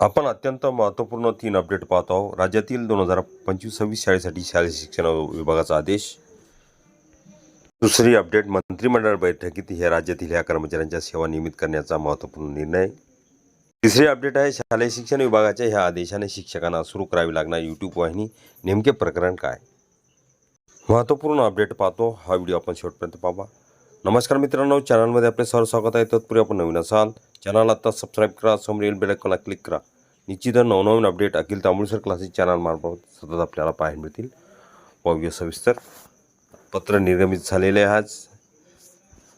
आपण अत्यंत महत्त्वपूर्ण तीन अपडेट पाहतो आहोत. राज्यातील दोन हजार पंचवीस सव्वीस शाळेसाठी शालेय शिक्षण विभागाचा आदेश. दुसरी अपडेट मंत्रिमंडळ बैठकीत हे राज्यातील ह्या कर्मचाऱ्यांच्या सेवा नियमित करण्याचा महत्त्वपूर्ण निर्णय. तिसरी अपडेट आहे शालेय शिक्षण विभागाच्या ह्या आदेशाने शिक्षकांना सुरू करावी लागणार यूट्यूब वाहिनी. नेमके प्रकरण काय? महत्त्वपूर्ण अपडेट पाहतो. हा व्हिडिओ आपण शेवटपर्यंत पाहा. नमस्कार मित्रांनो चॅनलमध्ये आपले सर्व स्वागत आहे. तत्पूर्वी आपण नवीन असाल चॅनल आता सबस्क्राईब करा समोर बेल आयकॉनला क्लिक करा. निश्चित नवनवीन अपडेट अखिल तांबुळसर क्लासेस चॅनलमार्फत सतत आपल्याला पाहायला मिळतील. भव्य सविस्तर पत्र निर्गमित झालेले आहे आज.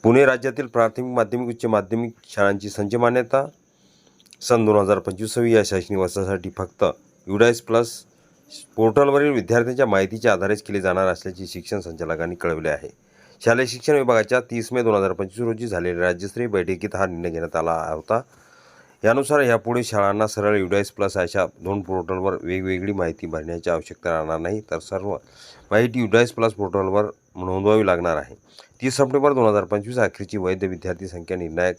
पुणे राज्यातील प्राथमिक माध्यमिक उच्च माध्यमिक शाळांची संच मान्यता. सन दोन हजार पंचवीस या शैक्षणिक वर्षासाठी फक्त युडायस प्लस पोर्टलवरील विद्यार्थ्यांच्या माहितीच्या आधारेच केले जाणार असल्याचे शिक्षण संचालकांनी कळविले आहे. शालेय शिक्षण विभागाच्या तीस मे दोन हजार पंचवीस रोजी झालेल्या राज्यस्तरीय बैठकीत हा निर्णय घेण्यात आला होता. यानुसार यापुढे शाळांना सरळ युडाईस प्लस अशा दोन पोर्टलवर वेगवेगळी माहिती भरण्याची आवश्यकता राहणार नाही तर सर्व माहिती युडाईस प्लस पोर्टलवर नोंदवावी लागणार आहे. तीस सप्टेंबर दोन हजार पंचवीस अखेरची वैध विद्यार्थी संख्या निर्णायक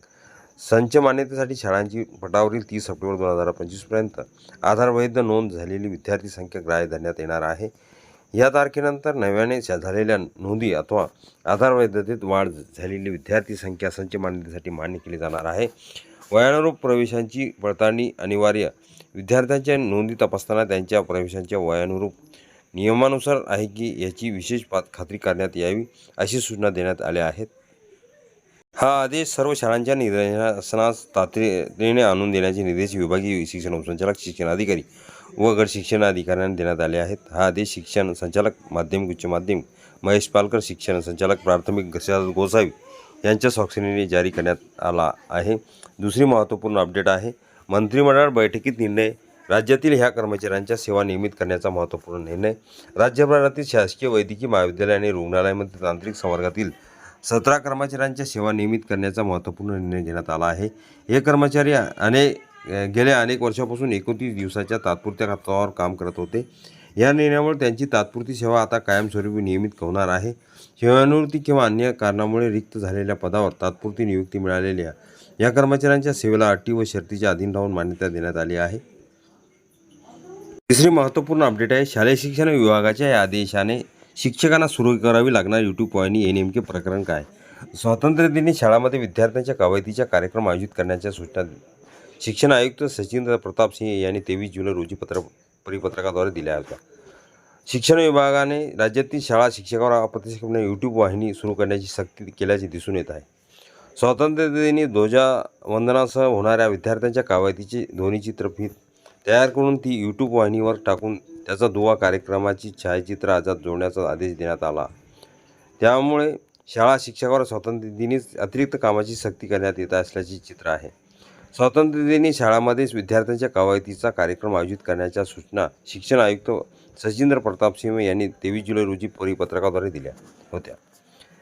संच मान्यतेसाठी शाळांची पटावरील तीस सप्टेंबर दोन हजार पंचवीसपर्यंत आधार वैध नोंद झालेली विद्यार्थी संख्या ग्राह्य धरण्यात येणार आहे. या तारखेनंतर नव्याने झालेल्या नोंदी अथवा आधार वैधतेत वाढ झालेली विद्यार्थी संख्या संच मान्यतेसाठी मान्य केली जाणार आहे. वयानुरूप प्रवेशांची पडताळणी अनिवार्य. विद्यार्थ्यांच्या नोंदी तपासताना त्यांच्या प्रवेशांच्या वयानुरूप नियमानुसार आहे की याची विशेष पात खात्री करण्यात यावी अशी सूचना देण्यात आल्या आहेत. हा आदेश सर्व शाळांच्या निदर्शनास तातडीने आणून देण्याचे निर्देश विभागीय शिक्षण उपसंचालक शिक्षण अधिकारी व गट शिक्षण अधिकाऱ्यांना देण्यात आले आहेत. हा आदेश शिक्षण संचालक माध्यमिक उच्च माध्यमिक महेश पालकर शिक्षण संचालक प्राथमिक गशाल गोसावी यांच्या स्वाक्षरीने जारी करण्यात आला आहे. दुसरी महत्त्वपूर्ण अपडेट आहे. मंत्रिमंडळ बैठकीत निर्णय राज्यातील ह्या कर्मचाऱ्यांच्या सेवा नियमित करण्याचा महत्त्वपूर्ण निर्णय राज्यभरातील शासकीय वैद्यकीय महाविद्यालय आणि रुग्णालयामध्ये तांत्रिक संवर्गातील सतरा कर्मचाऱ्यांच्या सेवा नियमित करण्याचा महत्त्वपूर्ण निर्णय घेण्यात आला आहे. हे कर्मचारी अनेक गेल्या अनेक वर्षापासून एकोणतीस दिवसाच्या तात्पुरत्या तत्वावर काम करत होते. या निर्णयामुळे त्यांची तात्पुरती सेवा आता कायमस्वरूपी नियमित होणार आहे. सेवानिवृत्ती किंवा अन्य कारणामुळे रिक्त झालेल्या पदावर तात्पुरती नियुक्ती मिळालेल्या या कर्मचाऱ्यांच्या सेवेला अटी व शर्तीच्या अधीन राहून मान्यता देण्यात आली आहे. तिसरी महत्त्वपूर्ण अपडेट आहे. शालेय शिक्षण विभागाच्या या आदेशाने शिक्षकांना सुरू करावी लागणार यूट्यूब वाहिनी हे नेमके प्रकरण काय? स्वातंत्र्य दिनी शाळांमध्ये विद्यार्थ्यांच्या कवायतीचा कार्यक्रम आयोजित करण्याच्या सूचना शिक्षण आयुक्त सचिन प्रताप सिंह यांनी तेवीस जुलै रोजी पत्र परिपत्रकाद्वारे दिल्या होत्या. शिक्षण विभागाने राज्यातील शाळा शिक्षकावर अप्रत्यक्षपणे यूट्यूब वाहिनी सुरू करण्याची सक्ती केल्याचे दिसून येत आहे. स्वातंत्र्यदिनी ध्वजावंदनासह होणाऱ्या विद्यार्थ्यांच्या कावायतीची ध्वनीचित्रफीत तयार करून ती यूट्यूब वाहिनीवर टाकून त्याचा दुवा कार्यक्रमाची छायाचित्र आजात जोडण्याचा आदेश देण्यात आला. त्यामुळे शाळा शिक्षकावर स्वातंत्र्यदिनीच अतिरिक्त कामाची सक्ती करण्यात येत असल्याचे चित्र आहे. स्वातंत्र्यदिनी शाळांमध्येच विद्यार्थ्यांच्या कवायतीचा कार्यक्रम आयोजित करण्याच्या सूचना शिक्षण आयुक्त सचिंद्र प्रताप सिंह यांनी तेवीस जुलै रोजी परिपत्रकाद्वारे दिल्या होत्या.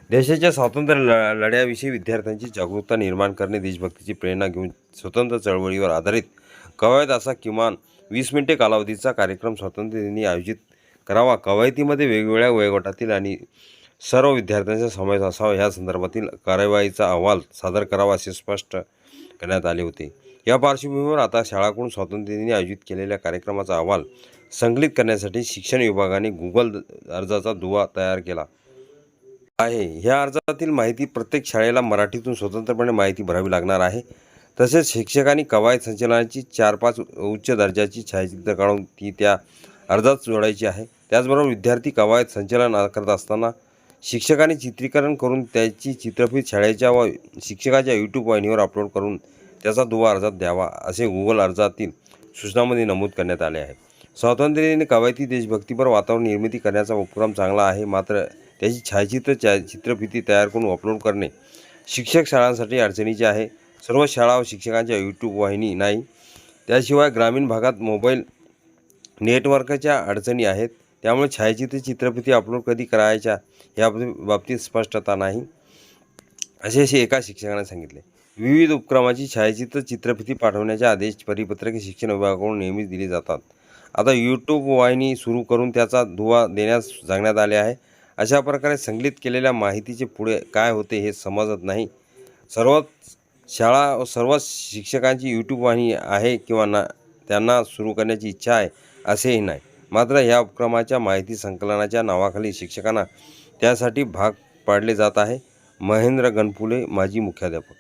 देशाच्या स्वातंत्र्य ल लढ्याविषयी विद्यार्थ्यांची जागरूकता निर्माण करणे देशभक्तीची प्रेरणा घेऊन स्वतंत्र चळवळीवर आधारित कवायत असा किमान वीस मिनिटे कालावधीचा कार्यक्रम स्वातंत्र्यदिनी आयोजित करावा. कवायतीमध्ये वेगवेगळ्या वयोगटातील आणि सर्व विद्यार्थ्यांचा समावेश असावा. या संदर्भातील कार्यवाहीचा अहवाल सादर करावा असे स्पष्ट करण्यात आले होते. या पार्श्वभूमीवर आता शाळाकडून स्वातंत्र्यदिनी आयोजित केलेल्या कार्यक्रमाचा अहवाल संकलित करण्यासाठी शिक्षण विभागाने गुगल अर्जाचा दुवा तयार केला आहे. ह्या अर्जातील माहिती प्रत्येक शाळेला मराठीतून स्वतंत्रपणे माहिती भरावी लागणार आहे. तसेच शिक्षकांनी कवायत संचलनाची चार पाच उच्च दर्जाची छायाचित्र काढून ती त्या अर्जात जोडायची आहे. त्याचबरोबर विद्यार्थी कवायत संचलन करत असताना शिक्षकाने चित्रीकरण करून त्याची चित्रफित शाळेच्या व शिक्षकाच्या यूट्यूब वाहिनीवर अपलोड करून त्याचा दुवा अर्जात द्यावा असे गुगल अर्जातील सूचनांमध्ये नमूद करण्यात आले आहे. स्वातंत्र्याने कवायती देशभक्तीपर वातावरण निर्मिती करण्याचा उपक्रम चांगला आहे मात्र त्याची छायाचित्र छा चित्रफिती तयार करून अपलोड करणे शिक्षक शाळांसाठी अडचणीचे आहे. सर्व शाळा व शिक्षकांच्या यूट्यूब वाहिनी नाही त्याशिवाय ग्रामीण भागात मोबाईल नेटवर्कच्या अडचणी आहेत. त्यामुळे छायाचित्र चित्रपती अपलोड कधी करायच्या या बाबतीत स्पष्टता नाही. असे असे एका शिक्षकाने सांगितले. विविध उपक्रमाची छायाचित्र चित्रफिती पाठवण्याचे आदेश परिपत्रके शिक्षण विभागाकडून नेहमीच दिले जातात. आता यूट्यूब वाहिनी सुरू करून त्याचा दुवा देण्यास सांगण्यात आले आहे. अशा प्रकारे संकलित केलेल्या माहितीचे पुढे काय होते हे समजत नाही. सर्वच शाळा व सर्वच शिक्षकांची यूट्यूब वाहिनी आहे किंवा ना त्यांना सुरू करण्याची इच्छा आहे असेही नाही. मात्र ह्या उपक्रमाच्या माहिती संकलनाच्या नावाखाली शिक्षकांना त्यासाठी भाग पाडले जात आहे. महेंद्र गणपुले माजी मुख्याध्यापक.